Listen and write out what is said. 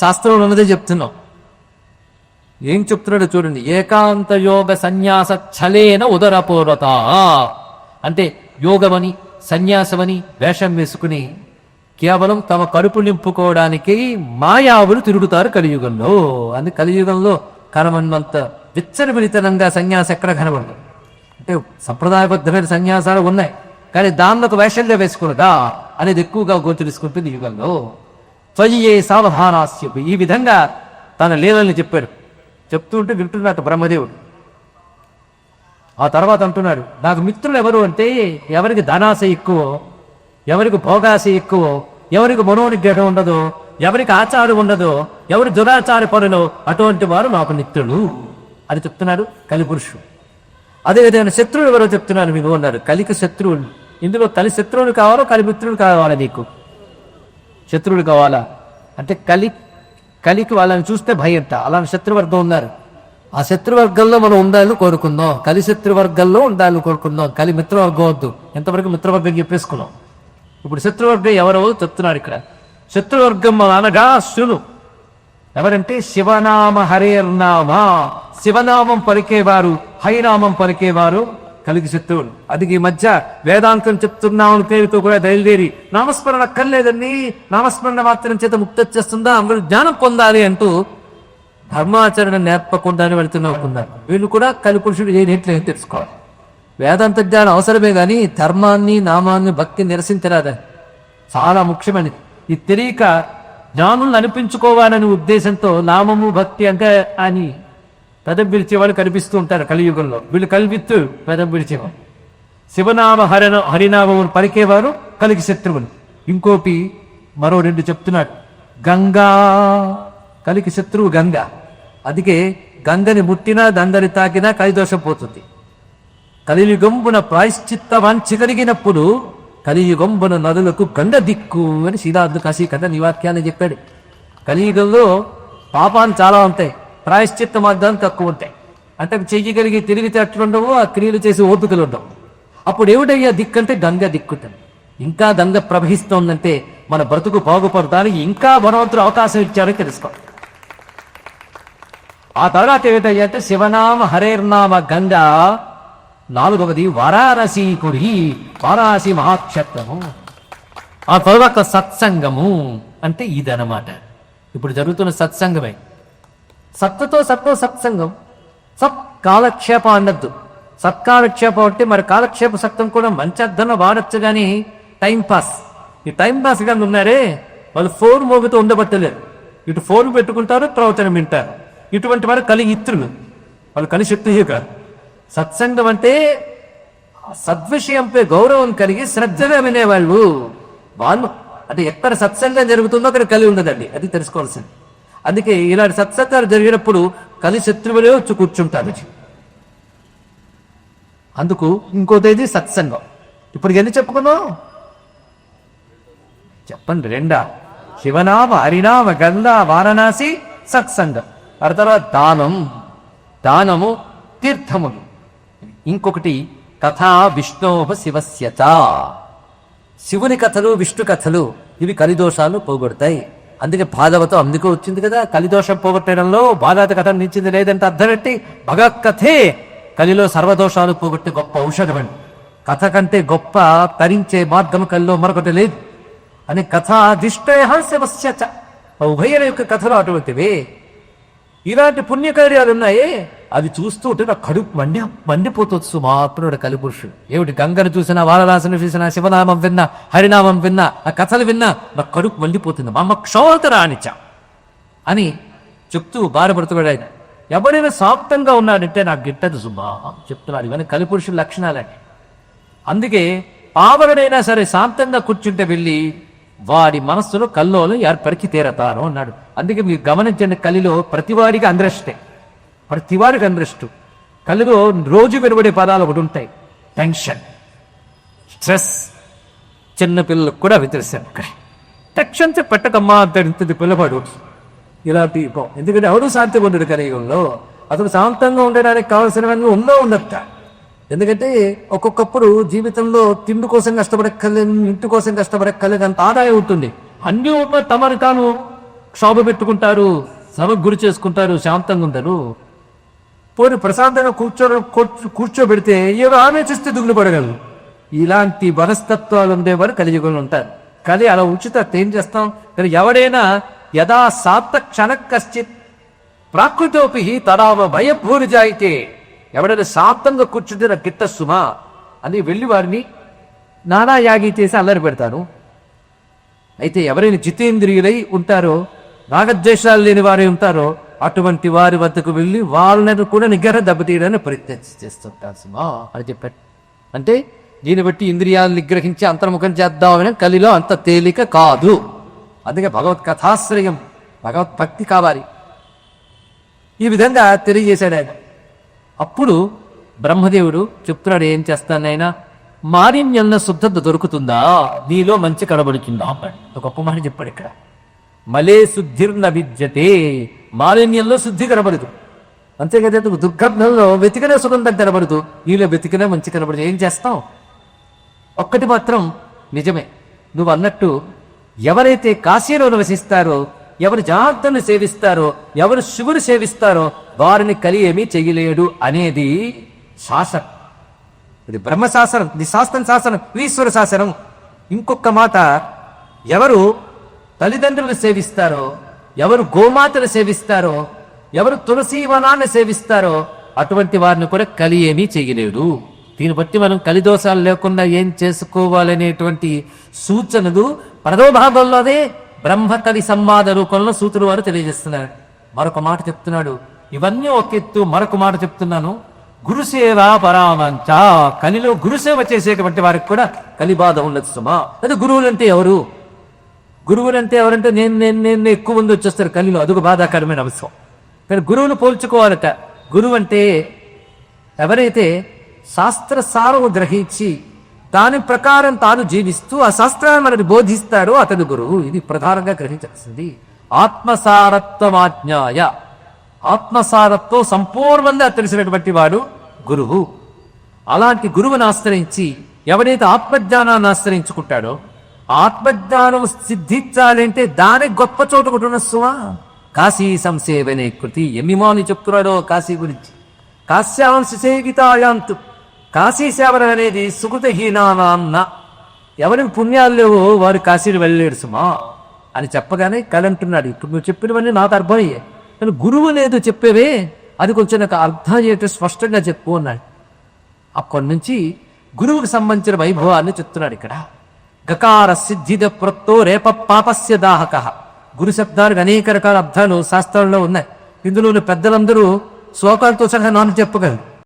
శాస్త్రంలో ఉన్నదే చెప్తున్నాం. ఏం చెప్తున్నాడో చూడండి. ఏకాంత యోగ సన్యాస ఛలేన ఉదరపూర్వత. అంటే యోగమని సన్యాసమని వేషం వేసుకుని కేవలం తమ కడుపు నింపుకోవడానికి మాయావులు తిరుగుతారు కలియుగంలో. అని కలియుగంలో కనమన్నంత విచ్చరవిరితనంగా సన్యాసం ఎక్కడ కనబడదు. అంటే సంప్రదాయబద్ధమైన సన్యాసాలు ఉన్నాయి. కానీ దానిలో ఒక వేసుకున్నదా అనేది ఎక్కువగా గోచరిస్తుంటుంది యుగంలో. త్వయ్యే సావధానాస్యపు. ఈ విధంగా తన లీలల్ని చెప్పారు. చెప్తూ ఉంటే వింటున్నట్టు బ్రహ్మదేవుడు. ఆ తర్వాత అంటున్నాడు నాకు మిత్రులు ఎవరు అంటే ఎవరికి ధనాశ ఎక్కువ ఎవరికి భోగాశ ఎక్కువ ఎవరికి మనోనిగ్రహం ఉండదో ఎవరికి ఆచారం ఉండదో ఎవరి దురాచార పనులు అటువంటి వారు నాకు మిత్రులు. అని చెప్తున్నాడు కలిపురుషుడు అదేవిధంగా శత్రువులు ఎవరో చెప్తున్నాను మీకు అన్నారు. కలికి శత్రువులు. ఇందులో కలి శత్రువులు కావాలో కలిమిత్రులు కావాలా నీకు? శత్రువులు కావాలా? అంటే కలి కలికి వాళ్ళని చూస్తే భయంట. అలాంటి శత్రువర్గం ఉన్నారు. ఆ శత్రువర్గంలో మనం ఉండాలని కోరుకుందాం. కలి శత్రువర్గంలో ఉండాలని కోరుకుందాం. కలి మిత్రవర్గం వద్దు. ఎంతవరకు మిత్రవర్గం చెప్పేసుకున్నాం? ఇప్పుడు శత్రువర్గం ఎవరో చెప్తున్నారు ఇక్కడ. శత్రువర్గం అనగా శును ఎవరంటే శివనామ హరేర్నామ శివనామం పలికేవారు హైనామం పలికేవారు కలిగి శత్రువులు అది ఈ మధ్య వేదాంతం చెప్తున్నామని పేరుతో కూడా బయలుదేరి నామస్మరణ అక్కర్లేదండి. నామస్మరణ మాత్రం చేత ముక్త చేస్తుందా అందరూ జ్ఞానం పొందాలి అంటూ ధర్మాచరణ నేర్పకుండానే వెళుతున్నారు వీళ్ళు కూడా కలిపురుషుడు చేయనట్లేదు తెలుసుకోవాలి. వేదాంత జ్ఞానం అవసరమే కానీ ధర్మాన్ని నామాన్ని భక్తి నిరసించరాదని చాలా ముఖ్యమైనది. ఈ తెలియక జ్ఞానులను అనిపించుకోవాలనే ఉద్దేశంతో నామము భక్తి అంటే అని పెదం పిలిచేవాళ్ళు కనిపిస్తూ ఉంటారు కలియుగంలో. వీళ్ళు కలిపిత్తు పెదం పిలిచేవారు శివనామ హరణ హరినామమును పలికేవారు కలిగి శత్రువులు. ఇంకోటి మరో రెండు చెప్తున్నాడు. గంగా కలికి శత్రువు గంగ. అందుకే గంగని ముట్టినా దంగని తాకినా కలిదోషం పోతుంది. కలియుగంబున ప్రాయశ్చిత్త వాంఛ కలిగినప్పుడు కలియుగంబున నదులకు గంగ దిక్కు అని శ్రీనాథుడు కాశీ కథ నివాక్యాన్ని చెప్పాడు. కలియుగంలో పాపాలు చాలా ఉంటాయి. ప్రాయశ్చిత్త మార్గాలు తక్కువ ఉంటాయి అంటే చెయ్యగలిగి తిరిగితే ఉండవు ఆ క్రియలు చేసి ఓపికలు ఉండవు. అప్పుడు ఏమిటయ్యా దిక్కంటే గంగ దిక్కుంటుంది ఇంకా గంగ ప్రవహిస్తోందంటే మన బ్రతుకు బాగుపడటానికి ఇంకా భగవంతుడు అవకాశం ఇచ్చారని తెలుసుకోవాలి ఆ తర్వాత ఏమిటయ్యా అంటే శివనామ హరేర్నామ గంగ నాలుగవది వారాణసి కురి వారాణసి మహాక్షేత్రము. ఆ తర్వాత సత్సంగము అంటే ఇదనమాట ఇప్పుడు జరుగుతున్న సత్సంగమే. సత్తుతో సత్తో సత్సంగం. సత్ కాలక్షేపం అన్నద్దు. సత్కాలక్షేపం అంటే మరి కాలక్షేప సత్తం కూడా మంచి అర్థంలో వాడచ్చు కానీ టైం పాస్. ఈ టైం పాస్ ఉన్నారే వాళ్ళు ఫోన్ మోగుతూ ఉండబట్టలేరు. ఇటు ఫోన్ పెట్టుకుంటారు ప్రవచనం వింటారు. ఇటువంటి వారు కలిగి ఇత్రులు వాళ్ళు కలి శక్తి కాదు. సత్సంగం అంటే సద్విషయంపై గౌరవం కలిగి శ్రద్ధగా వినేవాళ్ళు. వాళ్ళు అంటే ఎక్కడ సత్సంగం జరుగుతుందో అక్కడ కలిగి ఉండదండి. అది తెలుసుకోవాల్సింది. అందుకే ఇలాంటి సత్సంగాలు జరిగినప్పుడు కలి శత్రువులే వచ్చి కూర్చుంటారు. అందుకు ఇంకోటేది సత్సంగం. ఇప్పుడు ఎన్ని చెప్పుకున్నాం? చెప్పండి రెండా? శివనామ హరినామ గంగా వారణాసి సత్సంగం. ఆ తర్వాత దానం దానము తీర్థములు. ఇంకొకటి కథా విష్ణోభ శివస్యత. శివుని కథలు విష్ణు కథలు ఇవి కలిదోషాలు పోగొడతాయి. అందుకే పాదవతో అందుకు వచ్చింది కదా. కలిదోషం పోగొట్టడంలో బాధాత కథ నిలిచింది లేదంటే అర్థం పెట్టి భగవత్కథే కలిలో సర్వదోషాలు పోగొట్టే గొప్ప ఔషధం కథ కంటే గొప్ప తరించే మార్గం కలిలో మరొకటి లేదు. అని కథ దిష్టయస్యచ ఉభయుల యొక్క కథలు అటువంటివే. ఇలాంటి పుణ్యకార్యాలు ఉన్నాయే అది చూస్తుంటే నా కడుపు మండి మండిపోతుంది సుమాత్రుడు కలిపురుషుడు. ఏమిటి గంగను చూసినా వారదాసుని చూసినా శివనామం విన్నా హరినామం విన్నా ఆ కథలు విన్నా నా కడుపు మండిపోతుంది. మా అమ్మ క్షోతరా అనిచా అని చెప్తూ బాధపడుతున్నాడు ఆయన. ఎవరైనా సాప్తంగా ఉన్నాడంటే నాకు గిట్టదు సుమా చెప్తున్నాడు ఇవన్నీ కలిపురుషుల లక్షణాలని అందుకే పావరుడైనా సరే శాంతంగా కూర్చుంటే వెళ్ళి వారి మనస్సులో కల్లోలు ఏర్పరికి తీరతారు అన్నాడు. అందుకే మీరు గమనించండి కలిలో ప్రతివాడికి అందరిష్టే ప్రతివాడికి అందరష్టు కలిలో రోజు వెనబడే పదాలు ఒకటి ఉంటాయి. Tension stress. చిన్న పిల్లలకు కూడా అవి తెలిసాను టెన్షన్ పెట్టకమ్మా అంతది పిల్లవాడు. ఇలాంటి ఎందుకంటే ఎవడు శాంతి ఉండడు కలియుగంలో? అతను శాంతంగా ఉండడానికి కావాల్సినవన్నీ ఉందో ఉండట ఎందుకంటే ఒక్కొక్కప్పుడు జీవితంలో తిండి కోసం కష్టపడక్కర్లేదు ఇంటి కోసం కష్టపడక్కర్లేదు అంత ఆదాయం ఉంటుంది. అన్ని ఉన్న తమను తాను క్షోభ పెట్టుకుంటారు సభకు గురి చేసుకుంటారు శాంతంగా ఉండరు. పోనీ ప్రశాంతంగా కూర్చో కూర్చోబెడితే ఏదో ఆమె చూస్తే దిగులు పడగలరు. ఇలాంటి మనస్తత్వాలు ఉండేవారు కలియుగంలో ఉంటారు. కలి అలా ఉంచితే ఏం చేస్తాం? కానీ ఎవడైనా యదా సాప్త క్షణ కశ్చిత్ ప్రాకృతోపి తడావ భయభూరిజాయితే. ఎవడైనా శాంతంగా కూర్చుంటే నాకు గిట్ట సుమా అని వెళ్ళి వారిని నానా యాగి చేసి అల్లరి పెడతారు. అయితే ఎవరైనా జితేంద్రియులై ఉంటారో రాగద్వేషాలు లేని వారే ఉంటారో అటువంటి వారి వద్దకు వెళ్ళి వాళ్ళని కూడా నిగ్రహ దెబ్బతీయడానికి ప్రయత్నం చేస్తుంటారు సుమా. అని చెప్పాడు అంటే దీన్ని బట్టి ఇంద్రియాలను నిగ్రహించి అంతర్ముఖం చేద్దామని కలిలో అంత తేలిక కాదు. అందుకే భగవత్ కథాశ్రయం భగవత్ భక్తి కావాలి. ఈ విధంగా తెలియజేశాడు ఆయన. అప్పుడు బ్రహ్మదేవుడు చెప్తున్నాడు ఏం చేస్తానైనా మాలిన్యంలో శుద్ధత దొరుకుతుందా? నీలో మంచి కనబడుతుందా? ఒక గొప్ప మాట చెప్పాడు ఇక్కడ. మలే శుద్ధిర్న విద్యతే మాలిన్యంలో శుద్ధి కనబడదు. అంతేకాదు దుర్గంధంలో వెతికిన సుగంధం కనబడదు. నీలో వెతికనే మంచి కనబడదు. ఏం చేస్తాం ఒక్కటి మాత్రం నిజమే. నువ్వు అన్నట్టు ఎవరైతే కాశీలో నివసిస్తారో ఎవరు జాగ్రత్తను సేవిస్తారో ఎవరు శివుని సేవిస్తారో వారిని కలి ఏమీ చెయ్యలేడు అనేది శాసనం. ఇది బ్రహ్మ శాసనం ఇది శాస్త్రం శాసనం ఈశ్వర శాసనం. ఇంకొక మాట ఎవరు తల్లిదండ్రులు సేవిస్తారో ఎవరు గోమాతను సేవిస్తారో ఎవరు తులసి వనాన్ని సేవిస్తారో అటువంటి వారిని కూడా కలి ఏమీ చేయలేడు దీన్ని బట్టి మనం కలిదోషాలు లేకుండా ఏం చేసుకోవాలనేటువంటి సూచనలు పదవ భాగంలోనే బ్రహ్మ సంవాద రూపంలో సూతులు వారు తెలియజేస్తున్నారు. మరొక మాట చెప్తున్నాడు. ఇవన్నీ ఒక ఎత్తు మరొక మాట చెప్తున్నాను. గురుసేవ పరామంచ కలిలో గురుసేవ చేసేటువంటి వారికి కూడా కలిబాధ ఉండదు సుమా. అది గురువులు అంటే ఎవరు? గురువులు అంటే ఎవరంటే నేను నేను నేను ఎక్కువ మంది వచ్చేస్తారు కలిలో అదొక బాధాకరమైన అంశం. కానీ గురువును పోల్చుకోవాలట. గురువు అంటే ఎవరైతే శాస్త్ర సారము గ్రహించి దాని ప్రకారం తాను జీవిస్తూ ఆ శాస్త్రాన్ని మనకి బోధిస్తాడో అతడు గురువు. ఇది ప్రధానంగా గ్రహించాల్సింది. ఆత్మసారత్వమాజ్ఞాయ. ఆత్మసారత్వం సంపూర్ణంగా తెలిసినటువంటి వాడు గురువు. అలాంటి గురువుని ఆశ్రయించి ఎవడైతే ఆత్మజ్ఞానాన్ని ఆశ్రయించుకుంటాడో ఆత్మజ్ఞానం సిద్ధించాలంటే దాని గొప్ప చోట ఒకటి ఉన్న సుమా. కాశీ సంసేవనే కృతి. ఎన్నిమాని చెప్తున్నాడో కాశీ గురించి. కాశ్యాంశ సేవితాయాంతు కాశీ సేవన అనేది సుకృతహీనానాన్న. ఎవరికి పుణ్యాలు లేవో వారు కాశీని వెళ్ళలేడు సుమా. అని చెప్పగానే కలంటున్నాడు ఇప్పుడు నువ్వు చెప్పినవన్నీ నాకు అర్థమయ్యాయి నేను గురువు లేదు చెప్పేవే. అది కొంచెం నాకు అర్థం చేయటం స్పష్టంగా చెప్పు అన్నాడు. అక్కడి నుంచి గురువుకు సంబంధించిన వైభవాన్ని చెప్తున్నాడు ఇక్కడ. గకార సిద్ధిద ప్రొత్తో రేప పాపస్య దాహక. గురు శబ్దానికి అనేక రకాల అర్థాలు శాస్త్రంలో ఉన్నాయి. ఇందులో పెద్దలందరూ శ్లోకాలతో సహా నాన్న చెప్పగలరు